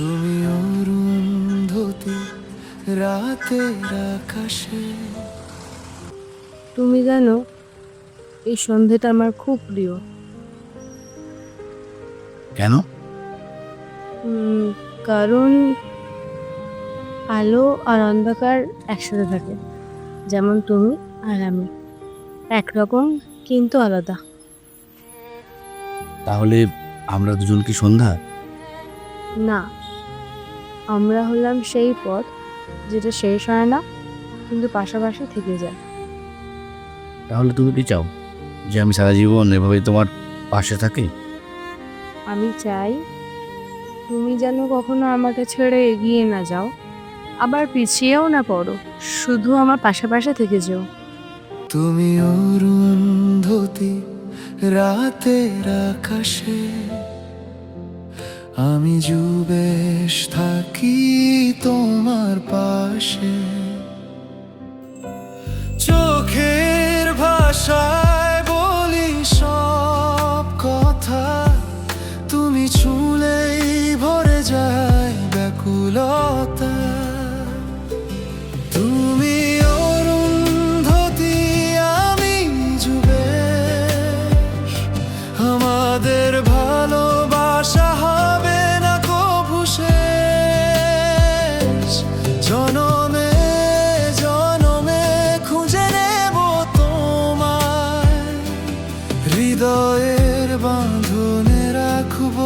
তুমি অরুন্ধতি রাতের আকাশে। তুমি জানো এই সন্ধেটা আমার খুব প্রিয়। কেন? উম, কারণ আলো আর অন্ধকার একসাথে থাকে যেমন তুমি আর আমি। একরকম কিন্তু আলাদা। তাহলে আমরা দুজন কি সন্ধ্যা? না। আমরা হলাম সেই পথ যেটা শেষ হয় না কিন্তু পাশাপাশি থেকে যায়। তাহলে তুমি কি চাও যে আমি সারা জীবন এভাবেই তোমার পাশে থাকি? আমি চাই তুমি যেন কখনো আমাকে ছেড়ে এগিয়ে না যাও। আবার পিছিয়েও না পড়ো শুধু আমার পাশে পাশে থেকে যেও। তুমি অরুন্ধতি রাতের আকাশে আমি যুবেশ থাকি তোমার পাশে। চোখের ভাষায় বলি সব কথা। তুমি ছুলেই ভরে যায় ব্যাকুলতা। তুমি অরুন্ধতি, আমি যুবেশ। আমাদের জনমে জনমে খুঁজে নেব তোমায়। হৃদয়ের বাঁধনে রাখব